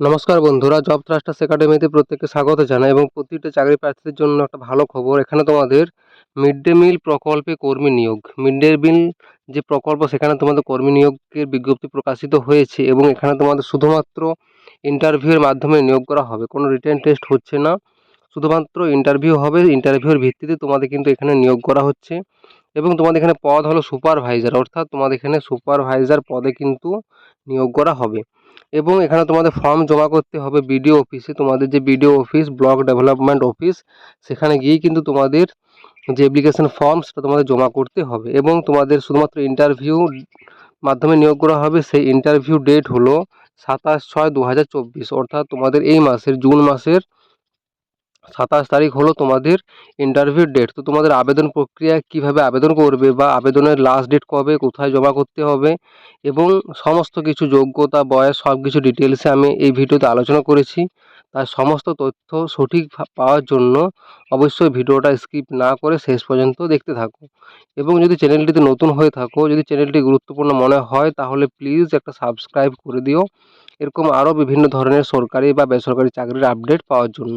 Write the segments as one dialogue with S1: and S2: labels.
S1: নমস্কার বন্ধুরা জব ট্রাস্টার্স একাডেমিতে প্রত্যেককে স্বাগত জানাই এবং প্রতিটা চাকরি প্রার্থীদের জন্য একটা ভালো খবর। এখানে তোমাদের মিড ডে মিল প্রকল্পে কর্মী নিয়োগ। মিড ডে মিল যে প্রকল্প, সেখানে তোমাদের কর্মী নিয়োগের বিজ্ঞপ্তি প্রকাশিত হয়েছে এবং এখানে তোমাদের শুধুমাত্র ইন্টারভিউয়ের মাধ্যমে নিয়োগ করা হবে। কোনো রিটেন টেস্ট হচ্ছে না। শুধুমাত্র ইন্টারভিউ হবে ইন্টারভিউর ভিত্তিতে তোমাদের কিন্তু এখানে নিয়োগ করা হচ্ছে এবং তোমাদের এখানে পদ হলো সুপারভাইজার অর্থাৎ তোমাদের এখানে সুপারভাইজার পদে কিন্তু নিয়োগ করা হবে। এবং এখানে তোমাদের ফর্ম জমা করতে হবে বিডিও অফিসে তোমাদের যে B D O office block development office সেখানে গিয়েই কিন্তু তোমাদের যে অ্যাপ্লিকেশন ফর্ম সেটা তোমাদের জমা করতে হবে। এবং তোমাদের শুধুমাত্র ইন্টারভিউ মাধ্যমে নিয়োগ করা হবে, সেই ইন্টারভিউ ডেট হলো সাতাশ ছয় দু অর্থাৎ তোমাদের এই মাসের, জুন মাসের সাতাশ তারিখ হলো তোমাদের ইন্টারভিউ ডেট তো তোমাদের আবেদন প্রক্রিয়া কীভাবে আবেদন করবে বা আবেদনের লাস্ট ডেট কবে, কোথায় জমা করতে হবে এবং সমস্ত কিছু যোগ্যতা, বয়স সব কিছু ডিটেলসে আমি এই ভিডিওতে আলোচনা করেছি। তাই সমস্ত তথ্য সঠিক পাওয়ার জন্য অবশ্যই ভিডিওটা স্কিপ না করে শেষ পর্যন্ত দেখতে থাকো। এবং যদি চ্যানেলটিতে নতুন হয়ে থাকো, যদি চ্যানেলটি গুরুত্বপূর্ণ মনে হয়, তাহলে প্লিজ একটা সাবস্ক্রাইব করে দিও। এরকম আরও বিভিন্ন ধরনের সরকারি বা বেসরকারি চাকরির আপডেট পাওয়ার জন্য।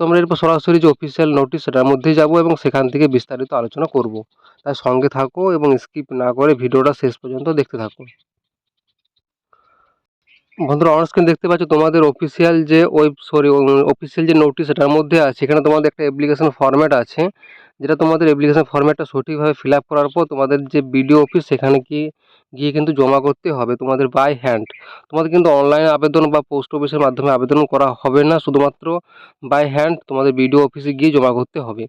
S1: তো আমরা এরপর সরাসরি যে অফিসিয়াল নোটিশ সেটার মধ্যেই যাব এবং সেখান থেকে বিস্তারিত আলোচনা করব। তাই সঙ্গে থাকো এবং স্কিপ না করে ভিডিওটা শেষ পর্যন্ত দেখতে থাকো। বন্ধুরা অন স্ক্রিন দেখতে পাচ্ছ তোমাদের অফিসিয়াল যে ওয়েব সরি অফিসিয়াল যে নোটিশ সেটার মধ্যে আছে। এখানে তোমাদের একটা অ্যাপ্লিকেশন ফর্ম্যাট আছে। যেটা তোমাদের অ্যাপ্লিকেশন ফর্ম্যাটটা সঠিকভাবে ফিল আপ করার পর তোমাদের যে বিডিও অফিস সেখানে কি গিয়ে কিন্তু জমা করতে হবে। তোমাদের বাই হ্যান্ড তোমাদের কিন্তু অনলাইন আবেদন বা পোস্ট অফিসের মাধ্যমে আবেদন করা হবে না। শুধুমাত্র বাই হ্যান্ড তোমাদের বিডিও অফিসে গিয়ে জমা করতে হবে।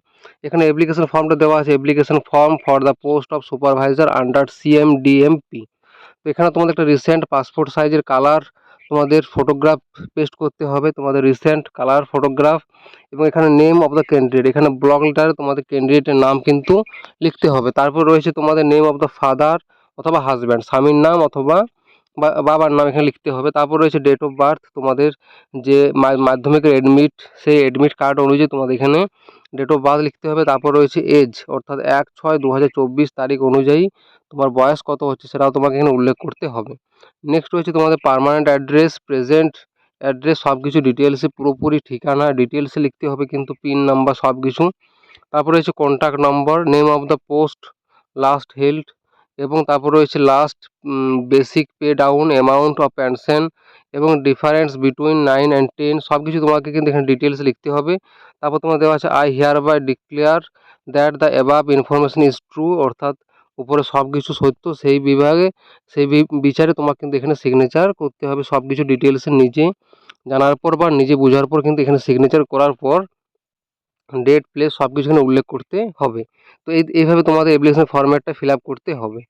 S1: এখানে অ্যাপ্লিকেশন ফর্মটা দেওয়া আছে। Application form for the post of supervisor under CM DMP তো এখানে তোমাদের একটা রিসেন্ট পাসপোর্ট সাইজের কালার তোমাদের ফটোগ্রাফ পেস্ট করতে হবে। তোমাদের রিসেন্ট কালার ফটোগ্রাফ এবং এখানে নেম অফ দ্য ক্যান্ডিডেট এখানে ব্লক লেটারে তোমাদের ক্যান্ডিডেটের নাম কিন্তু লিখতে হবে। তারপর রয়েছে তোমাদের নেম অফ দ্য ফাদার অথবা হাজব্যান্ড স্বামীর নাম অথবা বাবার নাম এখানে লিখতে হবে। তারপর রয়েছে ডেট অফ বার্থ তোমাদের যে মাধ্যমিকের অ্যাডমিট সেই অ্যাডমিট কার্ড অনুযায়ী তোমাদের এখানে ডেট অফ বার্থ লিখতে হবে। তারপর রয়েছে এজ অর্থাৎ এক ছয় দু তারিখ অনুযায়ী তোমার বয়স কত হচ্ছে সেটাও তোমাকে এখানে উল্লেখ করতে হবে। নেক্সট রয়েছে তোমাদের পার্মানেন্ট অ্যাড্রেস প্রেজেন্ট অ্যাড্রেস সব কিছু ডিটেলসে পুরোপুরি ঠিকানা ডিটেলসে লিখতে হবে কিন্তু পিন নাম্বার সব কিছু তারপরে রয়েছে contact number name of the post last held এবং তারপর রয়েছে last basic pay down amount of pension এবং difference between nine and ten সব কিছু তোমাকে কিন্তু এখানে ডিটেলসে লিখতে হবে। তারপর তোমার দেওয়া আছে I hereby declare that the above information is true অর্থাৎ উপরে সব কিছু সত্য, সেই বিভাগে, সেই বিচারে তোমাকে কিন্তু এখানে সিগনেচার করতে হবে সব কিছু ডিটেলসে নিজে জানার পর বা নিজে বোঝার পর কিন্তু এখানে সিগনেচার করার পর ডেট প্লেস সব কিছু এখানে উল্লেখ করতে হবে। তো এই, এইভাবে তোমাদের অ্যাপ্লিকেশন ফর্ম্যাটটা ফিল আপ করতে হবে।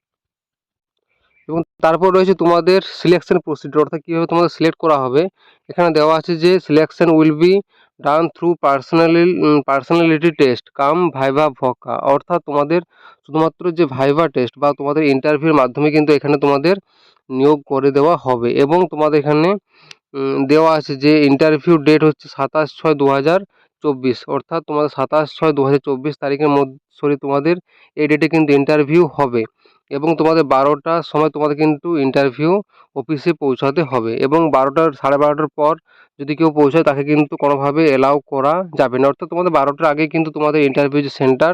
S1: এবং তারপর রয়েছে তোমাদের সিলেকশন প্রসিডিওর অর্থাৎ কীভাবে তোমাদের সিলেক্ট করা হবে। এখানে দেওয়া আছে যে selection will be done through personally personality test cum viva voce অর্থাৎ তোমাদের শুধুমাত্র যে ভাইভা টেস্ট বা তোমাদের ইন্টারভিউর মাধ্যমে কিন্তু এখানে তোমাদের নিয়োগ করে দেওয়া হবে। এবং তোমাদের এখানে দেওয়া আছে যে ইন্টারভিউ ডেট হচ্ছে সাতাশ ছয় দু হাজার চব্বিশ, অর্থাৎ তোমাদের সাতাশ ছয় দু হাজার চব্বিশ তারিখের মধ্যে সরি তোমাদের এই ডেটে কিন্তু ইন্টারভিউ হবে এবং তোমাদের বারোটার সময় তোমাদের কিন্তু ইন্টারভিউ অফিসে পৌঁছাতে হবে এবং বারোটার, সাড়ে বারোটার পর যদি কেউ পৌঁছায় তাকে কিন্তু কোনোভাবে এলাও করা যাবে না। অর্থাৎ তোমাদের বারোটার আগে কিন্তু তোমাদের ইন্টারভিউ যে সেন্টার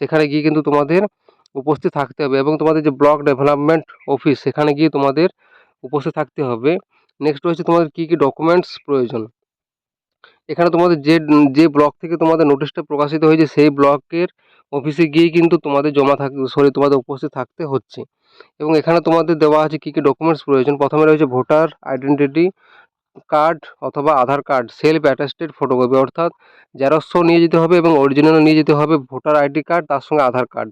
S1: সেখানে গিয়ে কিন্তু তোমাদের উপস্থিত থাকতে হবে এবং তোমাদের যে ব্লক ডেভেলপমেন্ট অফিস সেখানে গিয়ে তোমাদের উপস্থিত থাকতে হবে। নেক্সট রয়েছে তোমাদের কী কী ডকুমেন্টস প্রয়োজন? এখানে তোমাদের যে যে ব্লক থেকে তোমাদের নোটিশটা প্রকাশিত হয়েছে, সেই ব্লকের অফিসে গিয়েই কিন্তু তোমাদের জমা থাক সরি তোমাদের উপস্থিত থাকতে হচ্ছে। এবং এখানে তোমাদের দেওয়া আছে কী কী ডকুমেন্টস প্রয়োজন। প্রথমে রয়েছে ভোটার আইডেন্টিটি কার্ড অথবা Aadhaar card self attested photocopy অর্থাৎ জেরক্সও নিয়ে যেতে হবে এবং অরিজিনালও নিয়ে যেতে হবে ভোটার আইডি কার্ড তার সঙ্গে আধার কার্ড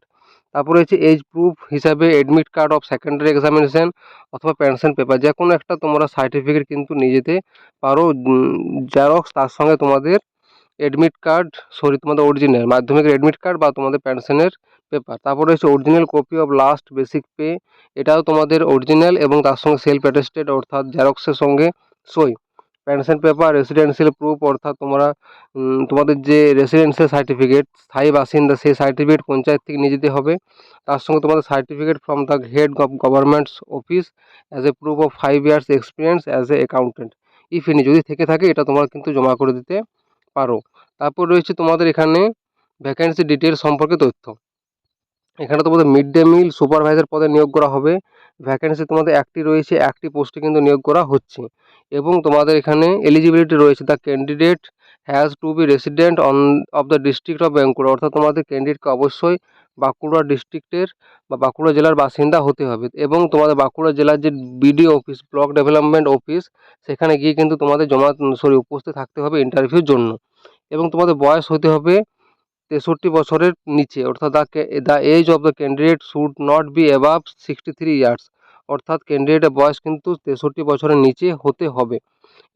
S1: তারপর রয়েছে এজ প্রুফ হিসাবে admit card of secondary examination অথবা পেনশন পেপার যে কোনো একটা তোমরা সার্টিফিকেট কিন্তু নিয়ে যেতে পারো জেরক্স তার সঙ্গে তোমাদের এডমিট কার্ড সরি তোমাদের অরিজিনাল মাধ্যমিকের এডমিট কার্ড বা তোমাদের পেনশনের পেপার তারপর রয়েছে original copy of last basic pay এটাও তোমাদের অরিজিনাল এবং তার সঙ্গে সেলফ অ্যাটেস্টেড অর্থাৎ জেরক্সের সঙ্গে সই। পেনশন পেপার রেসিডেন্সিয়াল প্রুফ অর্থাৎ তোমরা তোমাদের যে রেসিডেন্সিয়াল সার্টিফিকেট স্থায়ী বাসিন্দা সেই সার্টিফিকেট পঞ্চায়েত থেকে নিয়ে যেতে হবে। তার সঙ্গে তোমাদের certificate from the head of governments office as a proof of five years experience as a accountant if any যদি থেকে থাকে, এটা তোমরা কিন্তু জমা করে দিতে পারো। তারপর রয়েছে তোমাদের এখানে ভ্যাকেন্সি ডিটেলস সম্পর্কে তথ্য। এখানে তোমাদের মিড ডে মিল সুপারভাইজার পদে নিয়োগ করা হবে। ভ্যাকেন্সি তোমাদের একটি রয়েছে, একটি পোস্টে কিন্তু নিয়োগ করা হচ্ছে। এবং তোমাদের এখানে এলিজিবিলিটি রয়েছে। The candidate has to be resident on of the district of Bankura অর্থাৎ তোমাদের ক্যান্ডিডেটকে অবশ্যই বাঁকুড়া ডিস্ট্রিক্টের বা বাঁকুড়া জেলার বাসিন্দা হতে হবে এবং তোমাদের বাঁকুড়া জেলার যে BDO office block development office সেখানে গিয়ে কিন্তু তোমাদের জমা সরি উপস্থিত থাকতে হবে ইন্টারভিউর জন্য। এবং তোমাদের বয়স হতে হবে তেষট্টি বছরের নিচে, অর্থাৎ the the age of the candidate should not be above sixty three years অর্থাৎ ক্যান্ডিডেটের বয়স কিন্তু তেষট্টি বছরের নিচে হতে হবে।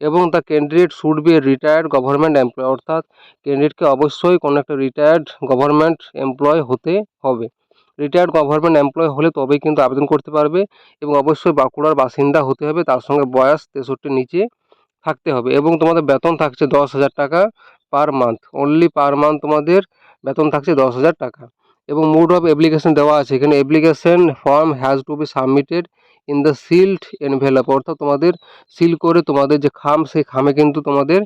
S1: এবং the candidate should be retired government employ অর্থাৎ ক্যান্ডিডেটকে অবশ্যই কোনো একটা রিটায়ার্ড গভর্নমেন্ট এমপ্লয় হতে হবে। রিটায়ার্ড গভর্নমেন্ট এমপ্লয় হলে তবেই কিন্তু আবেদন করতে পারবে এবং অবশ্যই বাঁকুড়ার বাসিন্দা হতে হবে, তার সঙ্গে বয়স তেষট্টির নিচে থাকতে হবে। এবং তোমাদের বেতন থাকছে দশ হাজার টাকা per month only per month তোমাদের বেতন থাকছে দশ হাজার টাকা। এবং মোড অফ অ্যাপ্লিকেশন দেওয়া আছে। এখানে application form has to be submitted in the sealed envelope অর্থাৎ তোমাদের সিল করে তোমাদের যে খাম, সেই খামে কিন্তু তোমাদের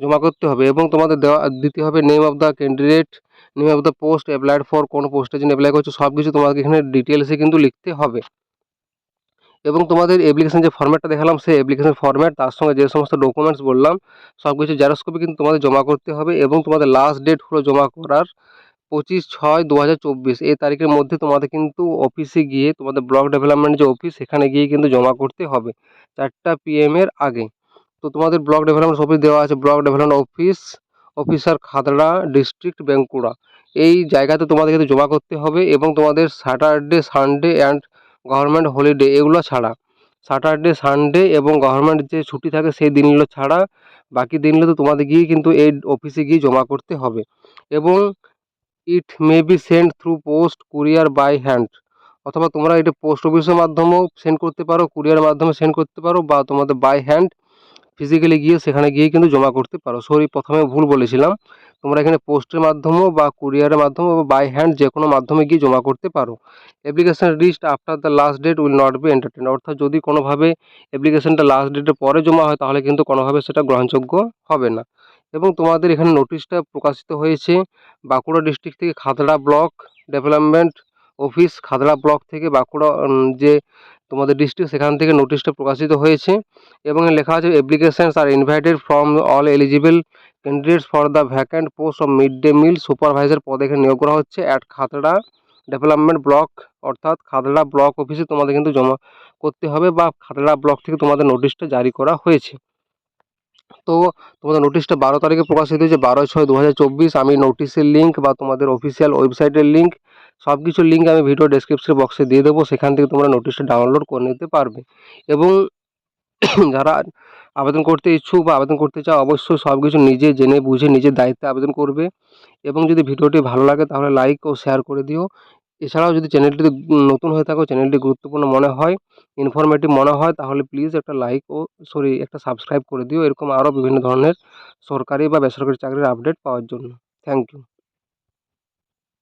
S1: জমা করতে হবে এবং তোমাদের দেওয়া, দিতে হবে name of the candidate name of the post applied for কোন পোস্টের জন্য অ্যাপ্লাই করছ সব কিছু তোমাকে এখানে ডিটেলসে কিন্তু লিখতে হবে। এবং তোমাদের অ্যাপ্লিকেশন যে ফর্ম্যাটটা দেখালাম, সেই অ্যাপ্লিকেশন ফর্ম্যাট তার সঙ্গে যে সমস্ত ডকুমেন্টস বললাম সব কিছু জেরক্স কপি কিন্তু তোমাদের জমা করতে হবে এবং তোমাদের লাস্ট ডেট হলো জমা করার পঁচিশ ছয় দু হাজার চব্বিশ। এই তারিখের মধ্যে তোমাদের কিন্তু অফিসে গিয়ে তোমাদের ব্লক ডেভেলপমেন্ট যে অফিস সেখানে গিয়ে কিন্তু জমা করতে হবে চারটা পিএমের আগে। তো তোমাদের ব্লক ডেভেলপমেন্ট অফিস দেওয়া আছে block development office officer Khatra district Bankura এই জায়গাতে তোমাদের কিন্তু জমা করতে হবে এবং তোমাদের Saturday Sunday and government holiday এগুলো ছাড়া। স্যাটারডে সানডে এবং গভর্নমেন্ট যে ছুটি থাকে সেই দিনগুলো ছাড়া বাকি দিনগুলোতে তোমাদের গিয়ে কিন্তু এই অফিসে গিয়ে জমা করতে হবে। এবং it may be send through post courier by hand অথবা তোমরা এটা পোস্ট অফিসের মাধ্যমেও সেন্ড করতে পারো কুরিয়ার মাধ্যমে সেন্ড করতে পারো, বা তোমাদের বাই হ্যান্ড ফিজিক্যালি গিয়ে সেখানে গিয়ে কিন্তু জমা করতে পারো। সরি প্রথমে ভুল বলেছিলাম। তোমরা এখানে পোস্টের মাধ্যমেও বা কুরিয়ারের মাধ্যমে বা বাই হ্যান্ড যে কোনো মাধ্যমে গিয়ে জমা করতে পারো। Application received after the last date will not be entertain অর্থাৎ যদি কোনোভাবে অ্যাপ্লিকেশনটা লাস্ট ডেটের পরে জমা হয়, তাহলে কিন্তু কোনোভাবে সেটা গ্রহণযোগ্য হবে না। এবং তোমাদের এখানে নোটিশটা প্রকাশিত হয়েছে বাঁকুড়া ডিস্ট্রিক্ট থেকে Khatra block development office Khatra block থেকে বাঁকুড়া যে তোমাদের ডিস্ট্রিক্ট সেখান থেকে নোটিশটা প্রকাশিত হয়েছে এবং লেখা আছে applications are invited from all eligible candidates for the vacant post of mid day meal supervisor পদে এখানে নিয়োগ করা হচ্ছে অ্যাট খাতড়া ডেভেলপমেন্ট ব্লক অর্থাৎ খাতড়া ব্লক অফিসে তোমাদের কিন্তু জমা করতে হবে বা খাতড়া ব্লক থেকে তোমাদের নোটিশটা জারি করা হয়েছে। তো তোমাদের নোটিশটা বারো তারিখে প্রকাশিত হয়েছে, বারোই ছয় দু আমি নোটিশের লিঙ্ক বা তোমাদের অফিসিয়াল ওয়েবসাইটের লিঙ্ক সব কিছুর লিঙ্ক আমি ভিডিও ডেসক্রিপশন বক্সে দিয়ে দেবো, সেখান থেকে তোমরা নোটিশটা ডাউনলোড করে নিতে পারবে। এবং যারা আবেদন করতে ইচ্ছুক বা আবেদন করতে চাও, অবশ্যই সব কিছু নিজে জেনে বুঝে নিজের দায়িত্বে আবেদন করবে। এবং যদি ভিডিওটি ভালো লাগে তাহলে লাইক ও শেয়ার করে দিও। এছাড়াও যদি চ্যানেলটি নতুন হয়ে থাকো চ্যানেলটি গুরুত্বপূর্ণ মনে হয় ইনফরমেটিভ মনে হয়, তাহলে প্লিজ একটা লাইক ও সরি একটা সাবস্ক্রাইব করে দিও। এরকম আরও বিভিন্ন ধরনের সরকারি বা বেসরকারি চাকরির আপডেট পাওয়ার জন্য। Thank you